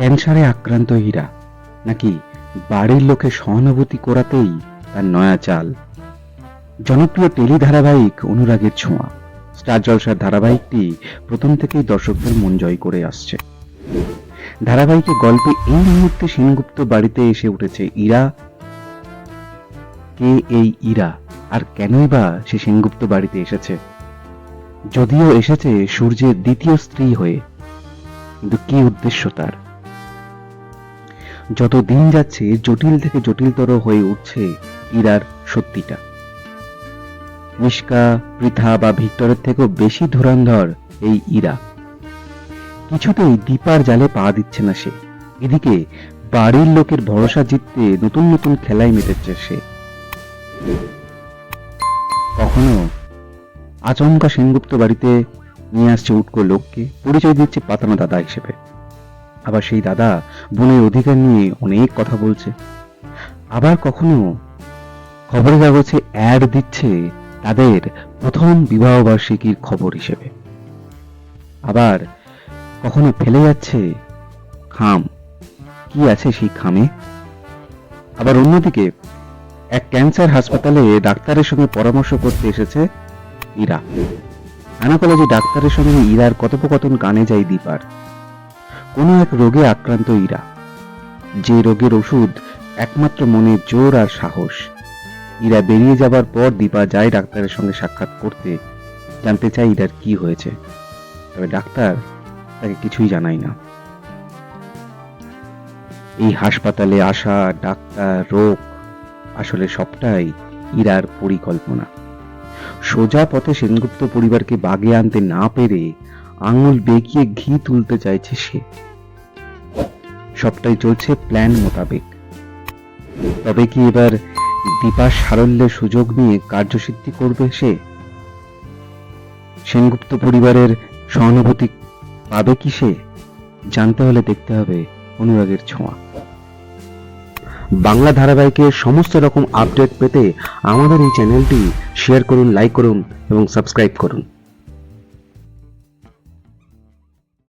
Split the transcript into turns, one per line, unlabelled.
ক্যান্সারে আক্রান্ত হীরা। নাকি বাড়ির লোকে সহানুভূতি করাতেই তার নয়া চাল? জনপ্রিয় টেলি ধারাবাহিক অনুরাগের ছোঁয়া। স্টার জলসার ধারাবাহিকটি প্রথম থেকেই দর্শকদের মন জয় করে আসছে। ধারাবাহিকের গল্পে এই মুহূর্তে সেনগুপ্ত বাড়িতে এসে উঠেছে ইরা। কে এই ইরা? আর কেনই বা সে সেনগুপ্ত বাড়িতে এসেছে? যদিও এসেছে সূর্যের দ্বিতীয় স্ত্রী হয়ে, কিন্তু কি উদ্দেশ্য তার? যত দিন যাচ্ছে, জটিল থেকে জটিলতর হয়ে উঠছে ইরার সত্যিটা মিশকা, পৃথা বা ভিক্টরের থেকেও বেশি ধুরন্ধর এই ইরা। কিছুতেই দীপার জালে পা দিচ্ছে না সে। এদিকে বাড়ির লোকের ভরসা জিততে নতুন নতুন খেলায় মেতেছে সে। কখনো আচমকা সেনগুপ্ত বাড়িতে নিয়ে আসছে উটকো লোককে, পরিচয় দিচ্ছে পাতানো দাদা হিসেবে। আবার সেই দাদা বোনের অধিকার নিয়ে অনেক কথা বলছে। আবার কখনো খবরের কাগজে অ্যাড দিচ্ছে তাদের প্রথম বিবাহ বার্ষিকীর খবর হিসেবে। আবার কখনো ফেলে যাচ্ছে খাম। কি আছে সেই খামে? আবার অন্যদিকে এক ক্যান্সার হাসপাতালে ডাক্তারের সঙ্গে পরামর্শ করতে এসেছে ইরা। আনাকোলজি ডাক্তারের সঙ্গে ইরার কথোপকথন কানে যায় দীপার। কোনো এক রোগে আক্রান্ত ইরা। যে রোগের ওষুধ একমাত্র মনের জোর আর সাহস। ইরা বেরিয়ে যাবার পর দীপা যায় ডাক্তারের সঙ্গে সাক্ষাৎ করতে। জানতে চায় ইরার কি হয়েছে। তবে ডাক্তার তাকে কিছুই জানায় না। এই হাসপাতালে আসা, ডাক্তার, রোগ আসলে সবটাই ইরার পরিকল্পনা। সোজা পথে সেনগুপ্ত পরিবারকে বাগে আনতে না পেরে আঙুল বেঁকিয়ে ঘি তুলতে চাইছে সে। সবটাই চলছে প্ল্যান মোতাবেক। তবে কি এবার দীপার সারল্যের সুযোগ নিয়ে কার্যসিদ্ধি করবে সে? সেনগুপ্ত পরিবারের সহানুভূতি পাবে কি সে? জানতে হলে দেখতে হবে অনুরাগের ছোঁয়া। বাংলা ধারাবাহিকের সমস্ত রকম আপডেট পেতে আমাদের এই চ্যানেলটি শেয়ার করুন, লাইক করুন এবং সাবস্ক্রাইব করুন।